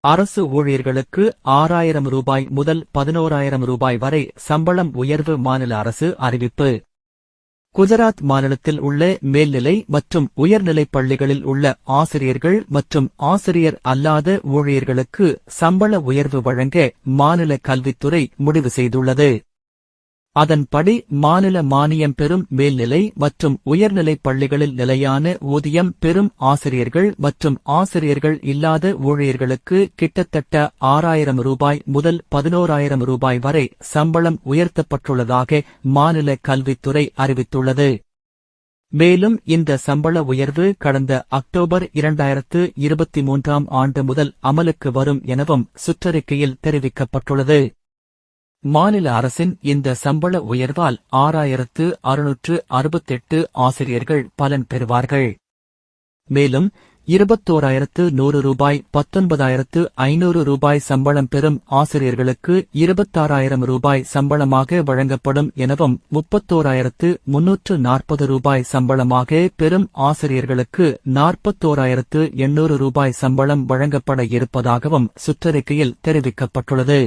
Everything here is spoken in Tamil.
அரசு ஊழியர்களுக்கு ஆறாயிரம் ரூபாய் முதல் பதினோராயிரம் ரூபாய் வரை சம்பளம் உயர்வு மாநில அரசு அறிவிப்பு. குஜராத் மாநிலத்தில் உள்ள மேல்நிலை மற்றும் உயர்நிலைப் பள்ளிகளில் உள்ள ஆசிரியர்கள் மற்றும் ஆசிரியர் அல்லாத ஊழியர்களுக்கு சம்பள உயர்வு வழங்க மாநில கல்வித்துறை முடிவு செய்துள்ளது. அதன்படி மாநில மானியம் பெறும் மேல்நிலை மற்றும் உயர்நிலைப் பள்ளிகளில் நிலையான ஊதியம் பெறும் ஆசிரியர்கள் மற்றும் ஆசிரியர்கள் இல்லாத ஊழியர்களுக்கு கிட்டத்தட்ட ஆறாயிரம் ரூபாய் முதல் பதினோராயிரம் ரூபாய் வரை சம்பளம் உயர்த்தப்பட்டுள்ளதாக மாநில கல்வித்துறை அறிவித்துள்ளது. மேலும் இந்த சம்பள உயர்வு கடந்த அக்டோபர் இரண்டாயிரத்து இருபத்தி மூன்றாம் ஆண்டு முதல் அமலுக்கு வரும் எனவும் சுற்றறிக்கையில் தெரிவிக்கப்பட்டுள்ளது. மாநில அரசின் இந்த சம்பள உயர்வால் ஆறாயிரத்து அறுநூற்று அறுபத்தெட்டு ஆசிரியர்கள் பலன் பெறுவார்கள். மேலும் இருபத்தோராயிரத்து நூறு ரூபாய் பத்தொன்பதாயிரத்து ஐநூறு ரூபாய் சம்பளம் பெறும் ஆசிரியர்களுக்கு இருபத்தாறாயிரம் ரூபாய் சம்பளமாக வழங்கப்படும் எனவும் முப்பத்தோராயிரத்து முன்னூற்று நாற்பது ரூபாய் சம்பளமாக பெறும் ஆசிரியர்களுக்கு நாற்பத்தோராயிரத்து எண்ணூறு ரூபாய் சம்பளம் வழங்கப்பட இருப்பதாகவும் சுற்றறிக்கையில் தெரிவிக்கப்பட்டுள்ளது.